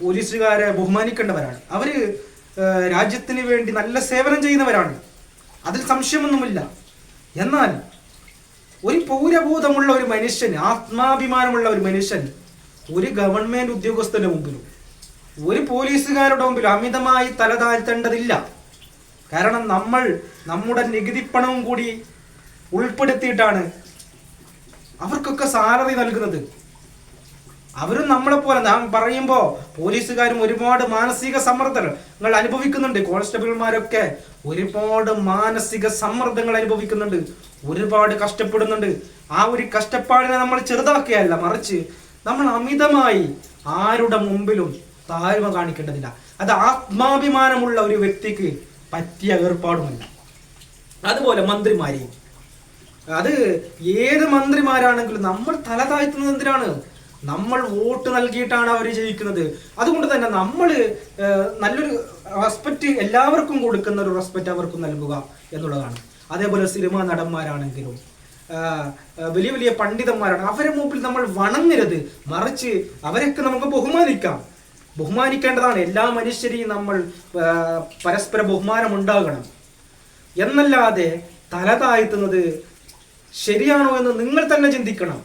പോലീസുകാരെ ബഹുമാനിക്കേണ്ടവരാണ്. അവർ രാജ്യത്തിന് വേണ്ടി നല്ല സേവനം ചെയ്യുന്നവരാണ്. അതിൽ സംശയമൊന്നുമില്ല. എന്നാൽ ഒരു പൗരബോധമുള്ള ഒരു മനുഷ്യൻ ആത്മാഭിമാനമുള്ള ഒരു മനുഷ്യൻ ഒരു ഗവൺമെന്റ് ഉദ്യോഗസ്ഥന്റെ മുമ്പിലും ഒരു പോലീസുകാരുടെ മുമ്പിലും അമിതമായി തല താഴ്ത്തേണ്ടതില്ല. കാരണം നമ്മൾ നമ്മുടെ നികുതിപ്പണവും കൂടി ഉൾപ്പെടുത്തിയിട്ടാണ് അവർക്കൊക്കെ സാലറി നൽകുന്നത്. അവരും നമ്മളെ പോലെ നാം പറയുമ്പോൾ പോലീസുകാരും ഒരുപാട് മാനസിക സമ്മർദ്ദങ്ങൾ അനുഭവിക്കുന്നുണ്ട്. കോൺസ്റ്റബിൾമാരൊക്കെ ഒരുപാട് മാനസിക സമ്മർദ്ദങ്ങൾ അനുഭവിക്കുന്നുണ്ട്. ഒരുപാട് കഷ്ടപ്പെടുന്നുണ്ട്. ആ ഒരു കഷ്ടപ്പാടിനെ നമ്മൾ ചെറുതാക്കുകയല്ല മറിച്ച് നമ്മൾ അമിതമായി ആരുടെ മുമ്പിലും താഴ്മ കാണിക്കേണ്ടതില്ല. അത് ആത്മാഭിമാനമുള്ള ഒരു വ്യക്തിക്ക് പറ്റിയ ഏർപ്പാടുമല്ല. അതുപോലെ മന്ത്രിമാരെയും. അത് ഏത് മന്ത്രിമാരാണെങ്കിലും നമ്മൾ തല താഴ്ത്തുന്നത് എന്തിനാണ്? നമ്മൾ വോട്ട് നൽകിയിട്ടാണ് അവർ ജയിക്കുന്നത്. അതുകൊണ്ട് തന്നെ നമ്മൾ നല്ലൊരു റെസ്പെക്റ്റ് എല്ലാവർക്കും കൊടുക്കുന്ന ഒരു റെസ്പെക്റ്റ് അവർക്കും നൽകുക എന്നുള്ളതാണ്. അതേപോലെ സിനിമാ നടന്മാരാണെങ്കിലും വലിയ വലിയ പണ്ഡിതന്മാരാണ് അവരെ മുമ്പിൽ നമ്മൾ വണങ്ങരുത്. മറിച്ച് അവരെയൊക്കെ നമുക്ക് ബഹുമാനിക്കാം. ബഹുമാനിക്കേണ്ടതാണ് എല്ലാ മനുഷ്യരെയും നമ്മൾ പരസ്പര ബഹുമാനം ഉണ്ടാകണം. എന്നല്ലാതെ തല താഴ്ത്തുന്നത് ശരിയാണോ എന്ന് നിങ്ങൾ തന്നെ ചിന്തിക്കണം.